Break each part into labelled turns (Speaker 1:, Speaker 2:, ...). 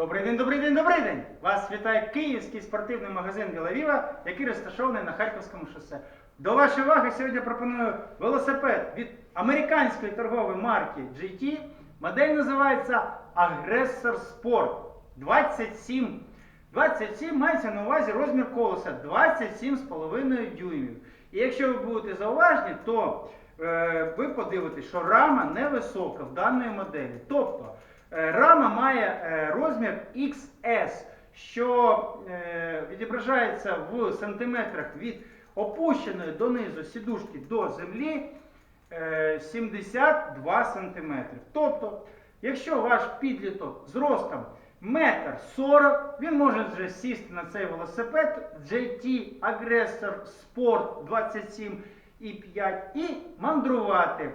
Speaker 1: Добрий день, добрий день, добрий день! Вас вітає київський спортивний магазин Вілавіва, який розташований на Харківському шосе. До вашої уваги сьогодні пропоную велосипед від американської торгової марки GT. Модель називається Aggressor Sport 27. 27 мається на увазі розмір колеса 27,5 дюймів. І якщо ви будете зауважні, то е, ви подивитесь, що рама невисока в даної моделі. Тобто рама має е, розмір XS, що е, відображається в сантиметрах від опущеної донизу сідушки до землі е, 72 см. Тобто, якщо ваш підліток з ростом метр 40, він може вже сісти на цей велосипед JT Aggressor Sport 27,5 і мандрувати.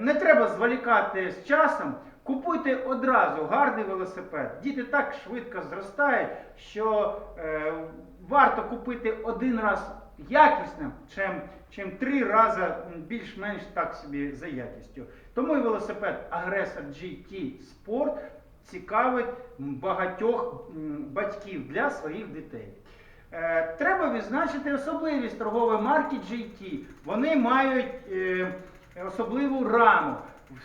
Speaker 1: Не треба зволікати з часом. Купуйте одразу гарний велосипед. Діти так швидко зростають, що е, варто купити один раз якісним, чим, чим три рази більш-менш так собі за якістю. Тому і велосипед Aggressor GT Sport цікавить багатьох батьків для своїх дітей. Е, Треба відзначити особливість торгової марки GT. Вони мають е, особливу раму.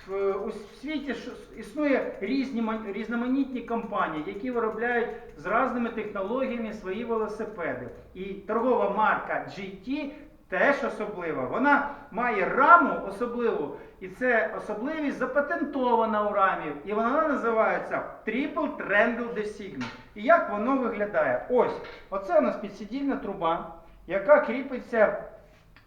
Speaker 1: В, у світі існує різні різноманітні компанії, які виробляють з різними технологіями свої велосипеди. І торгова марка GT теж особлива. Вона має раму особливу, і це особливість запатентована у рамі. І вона називається Triple Trendle Design. І як воно виглядає? Ось, оце у нас підсидільна труба, яка кріпиться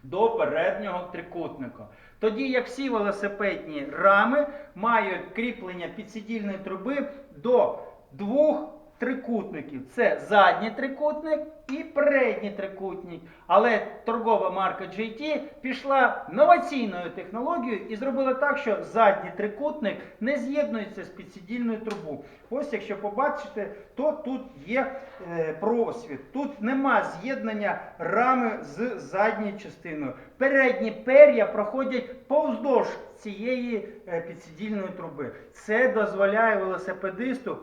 Speaker 1: до переднього трикутника. Тоді як всі велосипедні рами мають кріплення підсидільної труби до двох трикутників. Це задній трикутник і передній трикутник. Але торгова марка GT пішла новаційною технологією і зробила так, що задній трикутник не з'єднується з підсидільною трубою. Ось якщо побачите, то тут є е, просвіт. Тут нема з'єднання рами з задньою частиною. Передні пер'я проходять повздовж цієї е, підсидільної труби. Це дозволяє велосипедисту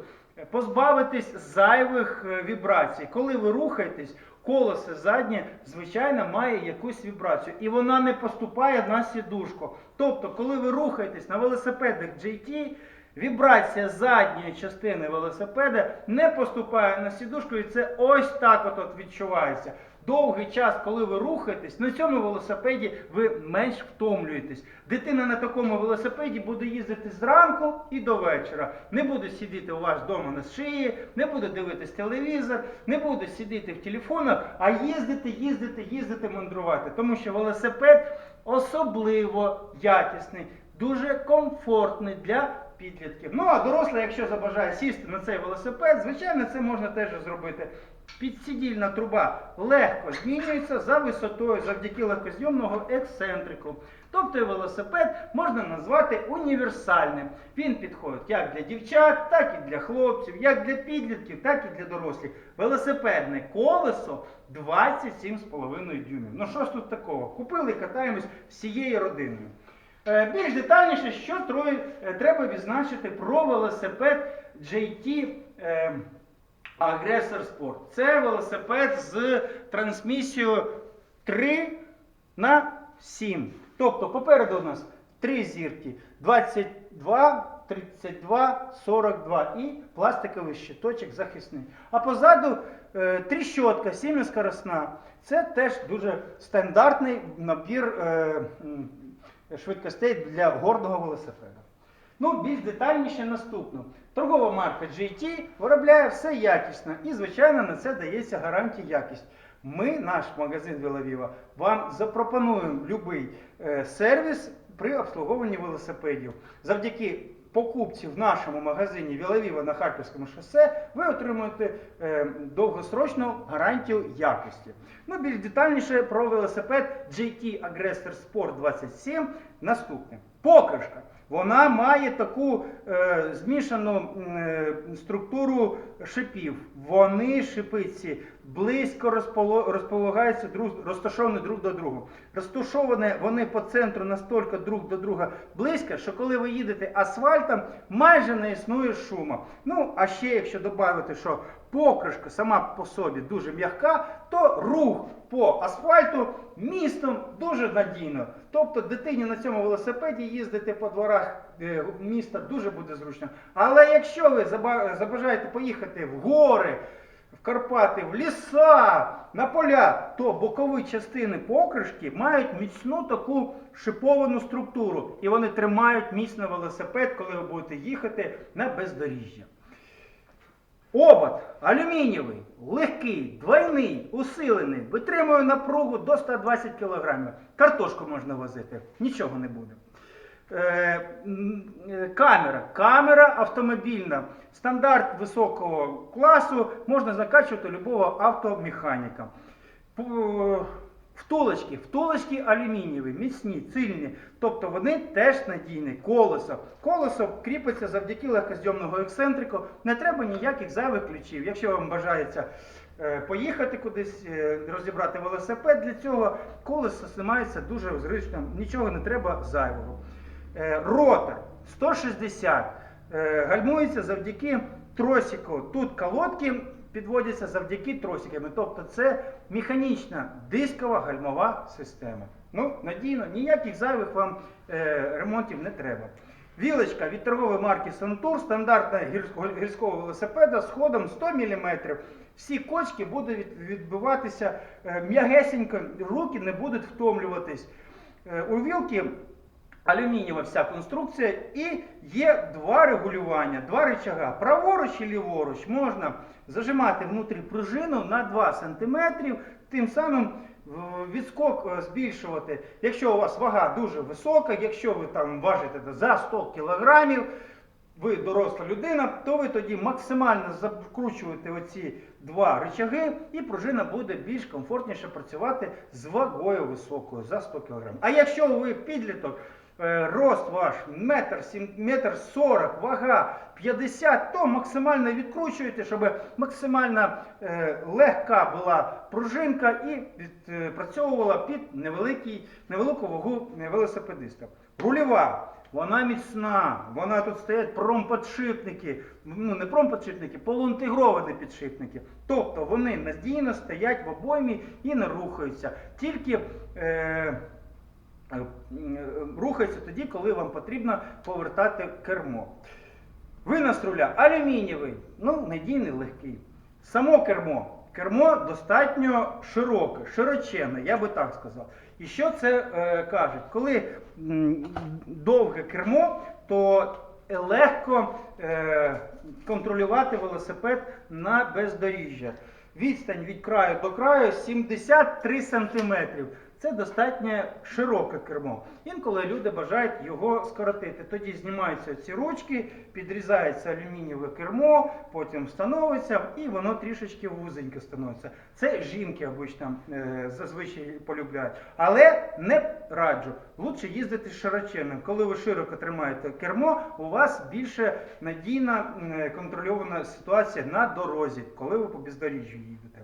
Speaker 1: позбавитись зайвих е, вібрацій. Коли ви рухаєтесь, колесо заднє, звичайно, має якусь вібрацію. І вона не поступає на сідушку. Тобто, коли ви рухаєтесь на велосипедах GT, Вібрація задньої частини велосипеда не поступає на сідушку, і це ось так от, відчувається. Довгий час, коли ви рухаєтесь, на цьому велосипеді ви менш втомлюєтесь. Дитина на такому велосипеді буде їздити зранку і до вечора. Не буде сидіти у вас вдома на шиї, не буде дивитись телевізор, не буде сидіти в телефонах, а їздити, їздити, їздити, мандрувати. Тому що велосипед особливо якісний, дуже комфортний для підлітків. Ну а дорослий, якщо забажає сісти на цей велосипед, звичайно, це можна теж зробити. Підсидільна труба легко змінюється за висотою завдяки легкозйомного ексцентрику. Тобто велосипед можна назвати універсальним. Він підходить як для дівчат, так і для хлопців, як для підлітків, так і для дорослих. Велосипедне колесо 27,5 дюймів. Ну що ж тут такого? Купили і катаємось всією родиною. Е, Більш детальніше, що е, треба відзначити про велосипед JT Aggressor Sport. Це велосипед з трансмісією 3 на 7. Тобто попереду у нас 3 зірки 22, 32, 42 і пластиковий щиточок захисний. А позаду е, тріщотка, сіміскоросна. Це теж дуже стандартний набір е, швидкостей для гордого велосипеда. Ну, більш детальніше наступно. Торгова марка GT виробляє все якісно і, звичайно, на це дається гарантія якість. Ми, наш магазин Вілавіва, вам запропонуємо будь-який е, сервіс при обслуговуванні велосипедів. Завдяки покупці в нашому магазині Вілавіва на Харківському шосе ви отримуєте е, довгосрочну гарантію якості. Ну, більш детальніше про велосипед GT Aggressor Sport 27 наступне. Покришка. Вона має таку е, змішану е, структуру шипів. Вони шипи ці близько розполагаються друг, розташовані друг до друга. Розташовані вони по центру настільки друг до друга близько, що коли ви їдете асфальтом, майже не існує шуму. Ну, а ще якщо додати, що покришка сама по собі дуже м'яка, то рух по асфальту містом дуже надійно. Тобто дитині на цьому велосипеді їздити по дворах е, міста дуже буде зручно. Але якщо ви забажаєте поїхати в гори, в Карпати, в ліса, на поля, то бокові частини покришки мають міцну таку шиповану структуру. І вони тримають міцно велосипед, коли ви будете їхати на бездоріжжя. Обод алюмінієвий, легкий, двойний, усилений, витримує напругу до 120 кг. Картошку можна возити, нічого не буде. Е, е, камера. Камера автомобільна. Стандарт високого класу можна закачувати любого автомеханіка. Втулочки, втулочки алюмінієві, міцні, цільні, тобто вони теж надійні. Колесо. Колесо кріпиться завдяки легкозйомного ексцентрику. Не треба ніяких зайвих ключів. Якщо вам бажається е, поїхати кудись, е, розібрати велосипед, для цього колесо знімається дуже зручно, нічого не треба зайвого. Е, Ротор 160 е, гальмується завдяки тросику. Тут колодки підводяться завдяки тросиками. Тобто це механічна дискова гальмова система. Ну, надійно, ніяких зайвих вам е, ремонтів не треба. Вілочка від торгової марки Santur, стандартна гірського, велосипеда з ходом 100 мм. Всі кочки будуть від- відбиватися е, м'ягесенько, руки не будуть втомлюватись. Е, у вілки алюмінієва вся конструкція і є два регулювання, два рычага. Праворуч і ліворуч можна зажимати внутрі пружину на 2 см, тим самим відскок е, збільшувати. Якщо у вас вага дуже висока, якщо ви там важите за 100 кг, ви доросла людина, то ви тоді максимально закручуєте оці два рычаги, і пружина буде більш комфортніше працювати з вагою високою за 100 кг. А якщо ви підліток, рост ваш метр, сім- метр 40, вага 50, то максимально відкручуєте, щоб максимально е, легка була пружинка і відпрацьовувала під невеликий, невелику вагу е, велосипедиста. Рульова. Вона міцна, вона тут стоять промподшипники, ну не промподшипники, полуінтегровані підшипники. Тобто вони надійно стоять в обоймі і не рухаються. Тільки е, е, м, рухаються тоді, коли вам потрібно повертати кермо. Винос руля алюмінієвий, ну надійний, легкий. Само кермо. Кермо достатньо широке, широченне, я би так сказав. І що це е, кажуть? Коли м, довге кермо, то легко е, контролювати велосипед на бездоріжжя. Відстань від краю до краю 73 см. Це достатньо широке кермо. Інколи люди бажають його скоротити. Тоді знімаються ці ручки, підрізається алюмінієве кермо, потім встановиться і воно трішечки вузеньке становиться. Це жінки обично е, зазвичай полюбляють. Але не раджу. Лучше їздити широченним. Коли ви широко тримаєте кермо, у вас більше надійна е, контрольована ситуація на дорозі, коли ви по бездоріжжю їдете.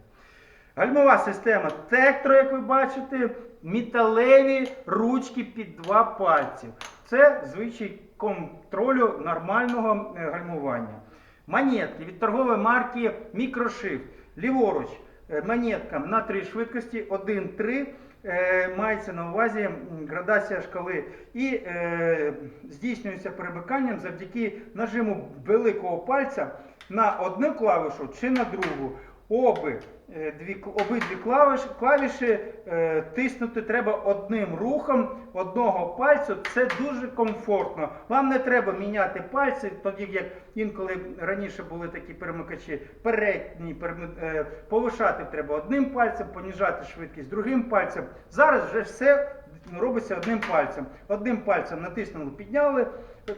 Speaker 1: Гальмова система тектро, як ви бачите, металеві ручки під два пальці. Це звичай контролю нормального е, гальмування. Монетки від торгової марки Microshift. Ліворуч е, монетка на три швидкості 1-3. Е, мається на увазі градація шкали і е, здійснюється перемиканням завдяки нажиму великого пальця на одну клавішу чи на другу. Оби, е, дві, обидві клавіші, клавіші е, тиснути треба одним рухом одного пальцю. Це дуже комфортно. Вам не треба міняти пальці, тоді як інколи раніше були такі перемикачі передні, переми- е, повишати треба одним пальцем, поніжати швидкість другим пальцем. Зараз вже все робиться одним пальцем. Одним пальцем натиснули, підняли,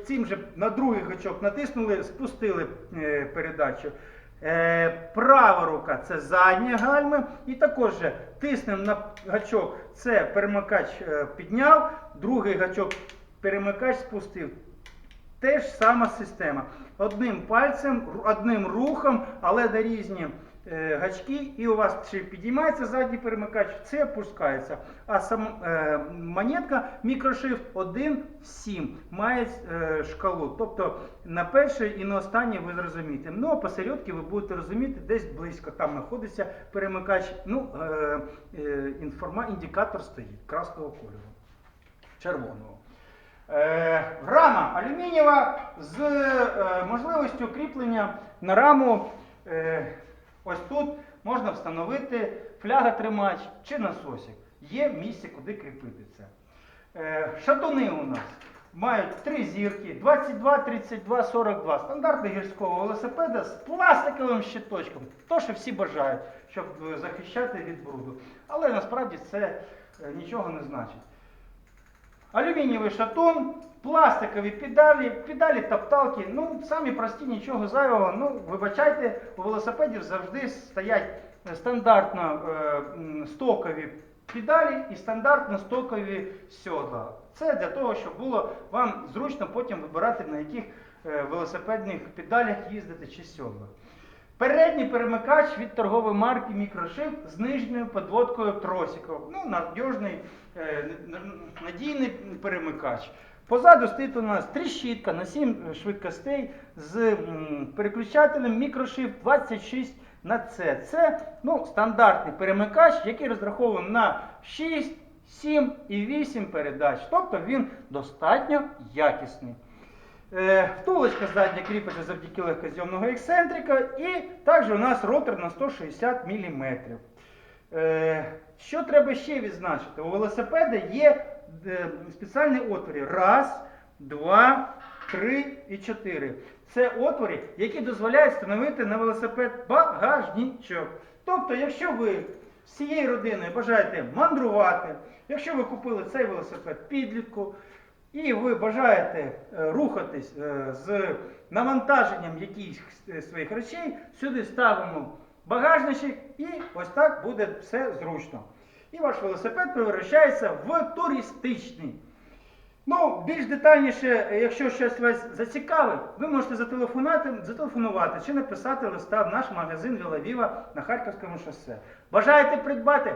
Speaker 1: цим же на другий гачок натиснули, спустили е, передачу. Е, права рука це задня гальма. І також тиснемо на гачок, це перемикач е, підняв, другий гачок перемикач спустив. Те ж сама система. Одним пальцем, одним рухом, але на різні гачки, і у вас чи підіймається задній перемикач, це опускається. А сам е, монетка мікрошифт 1 в 7 має е, шкалу. Тобто на перший і на останній ви зрозумієте. Ну а посередки ви будете розуміти, десь близько там знаходиться перемикач. Ну, е, е, інформа, індикатор стоїть красного кольору, червоного. Е, рама алюмінієва з е, можливістю кріплення на раму. Ось тут можна встановити фляга-тримач чи насосик. Є місце, куди кріпити це. Е, шатуни у нас мають три зірки 22, 32, 42. Стандартний гірського велосипеда з пластиковим щиточком. То, що всі бажають, щоб е, захищати від бруду. Але насправді це е, нічого не значить. Алюмінієвий шатун, пластикові педалі, педалі топталки, ну самі прості, нічого зайвого. Ну, вибачайте, у велосипедів завжди стоять е, стандартно е, стокові педалі і стандартно стокові сьодла. Це для того, щоб було вам зручно потім вибирати, на яких е, велосипедних педалях їздити чи сьодлах. Передній перемикач від торгової марки Microchip з нижньою подводкою тросиків. Ну, надіжний, надійний перемикач. Позаду стоїть у нас тріщітка на 7 швидкостей з переключателем Microchip 26 на C. Це ну, стандартний перемикач, який розрахований на 6, 7 і 8 передач. Тобто він достатньо якісний. Е, Втулочка задня кріпиться завдяки легкозйомного ексцентрика і також у нас ротор на 160 мм. Е, Що треба ще відзначити? У велосипеда є е, спеціальні отвори. Раз, два, три і чотири. Це отвори, які дозволяють встановити на велосипед багажничок. Тобто, якщо ви з цією родиною бажаєте мандрувати, якщо ви купили цей велосипед підлітку, і ви бажаєте е, рухатись з навантаженням якихось своїх речей, сюди ставимо багажничок і ось так буде все зручно. І ваш велосипед превращається в туристичний. Ну, більш детальніше, якщо щось вас зацікавить, ви можете зателефонувати, зателефонувати чи написати листа в наш магазин Вілавіва на Харківському шосе. Бажаєте придбати?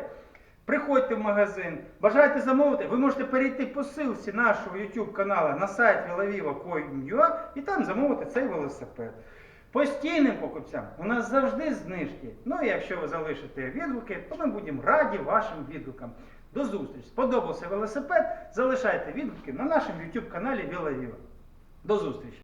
Speaker 1: Приходьте в магазин, бажаєте замовити, ви можете перейти по ссылці нашого YouTube каналу на сайт vilaviva.com.ua і там замовити цей велосипед. Постійним покупцям у нас завжди знижки. Ну і якщо ви залишите відгуки, то ми будемо раді вашим відгукам. До зустрічі! Сподобався велосипед? Залишайте відгуки на нашому YouTube каналі Віла Віла. До зустрічі!